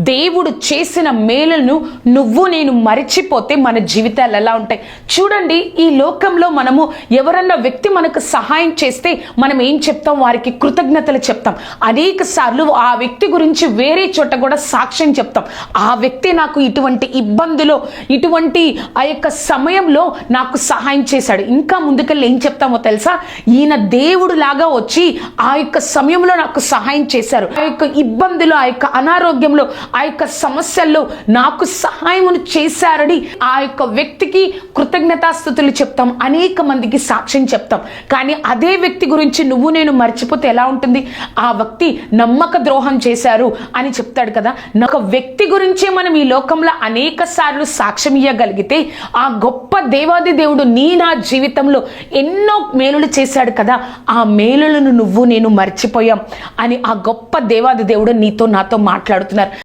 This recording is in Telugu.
దేవుడు చేసిన మేలును నువ్వు నేను మరిచిపోతే మన జీవితాలు ఎలా ఉంటాయి? చూడండి ఈ లోకంలో మనము ఎవరన్నా వ్యక్తి మనకు సహాయం చేస్తే మనం ఏం చెప్తాం? వారికి కృతజ్ఞతలు చెప్తాం. అనేక సార్లు ఆ వ్యక్తి గురించి వేరే చోట కూడా సాక్ష్యం చెప్తాం. ఆ వ్యక్తి నాకు ఇటువంటి ఇబ్బందులో ఇటువంటి ఆ యొక్క సమయంలో నాకు సహాయం చేశాడు. ఇంకా ముందుకెళ్ళి ఏం చెప్తామో తెలుసా? ఈయన దేవుడు లాగా వచ్చి ఆ యొక్క సమయంలో నాకు సహాయం చేశారు. ఆ యొక్క ఇబ్బందులు ఆ యొక్క అనారోగ్యంలో ఆ యొక్క సమస్యల్లో నాకు సహాయమును చేశారని ఆ యొక్క వ్యక్తికి కృతజ్ఞతాస్థుతులు చెప్తాం. అనేక మందికి సాక్ష్యం చెప్తాం. కానీ అదే వ్యక్తి గురించి నువ్వు నేను మర్చిపోతే ఎలా ఉంటుంది? ఆ వ్యక్తి నమ్మక ద్రోహం చేశారు అని చెప్తాడు కదా. ఒక వ్యక్తి గురించే మనం ఈ లోకంలో అనేక సార్లు సాక్ష్యం ఇవ్వగలిగితే ఆ గొప్ప దేవాది దేవుడు నీ నా జీవితంలో ఎన్నో మేలులు చేశాడు కదా. ఆ మేలులను నువ్వు నేను మర్చిపోయాం అని ఆ గొప్ప దేవాది దేవుడు నీతో నాతో మాట్లాడుతున్నారు.